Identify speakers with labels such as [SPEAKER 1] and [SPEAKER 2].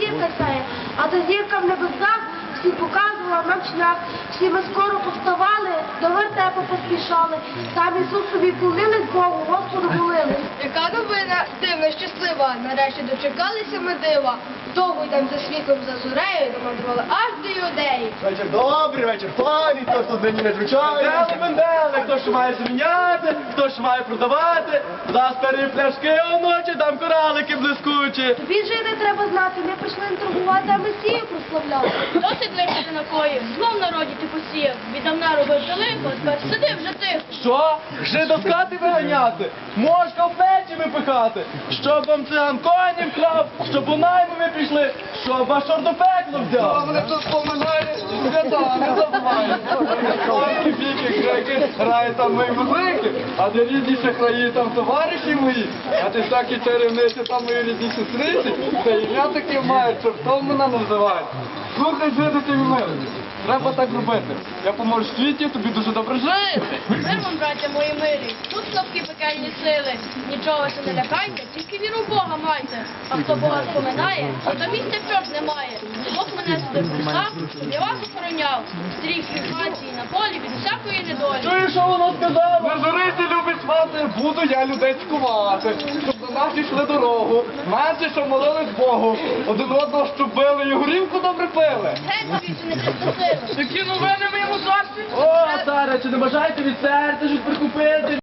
[SPEAKER 1] зірка сяє, а та зірка в небесах всім показувала нам шлях. Всі ми скоро повставали, до вертепу поспішали. Там Ісусові клонились Богу, Господу молились.
[SPEAKER 2] Яка новина дивна, щаслива. Нарешті дочекалися ми дива. Довго йдемо за світом за зорею, домандрували аж до юдеї.
[SPEAKER 3] Вечір добрий, вечір файний, хто ж тут нині не.
[SPEAKER 4] Мендели, мендели, хто що має зміняти, хто що має продавати. За старі пляшки оночі дам коралики блискучі.
[SPEAKER 1] Тобі жити треба знати, ми прийшли не торгувати, а Месію прославляти.
[SPEAKER 5] Досить лишити накоїв, знов в народі ти посіяв. Віддавна робив далеко, тепер сиди вже тихо.
[SPEAKER 4] Що? Вже до скати виганяти? Можка в печі випихати? Щоб вам циган коні вкрав, щоб у найму ви пішли, щоб ваш ордопекло до пекло взяв.
[SPEAKER 3] Мене тут споминає,
[SPEAKER 4] Свята, не забувай. Ой, біки, греки, грає там мої музики, а де рідні шахраї там товариші мої, а ти всякі чарівниці там мої рідні сестриці, та ім'я таке має, чортом мене називають. Слухай, жити ти милий, треба так робити. Я поможу світі, тобі дуже добре жити.
[SPEAKER 5] Мир вам, браття мої милі, тут слабкі пекельні сили. Нічого се не лякайте, тільки віру в Бога майте. А хто Бога споминає, а то місця в чорт немає. Бог мене сюди прислав, щоб я вас охороняв. Стріх від нації на полі від всякої недолі.
[SPEAKER 4] Чуєш, що воно сказала? Не журити, любить мати, буду я людей цькувати, нас йшли дорогу, менше, що молились Богу, один одного щоб били і горілку добре пили. Такі новини ми моєму царстві? О, царе, чи не бажаєте від серця щось прикупити?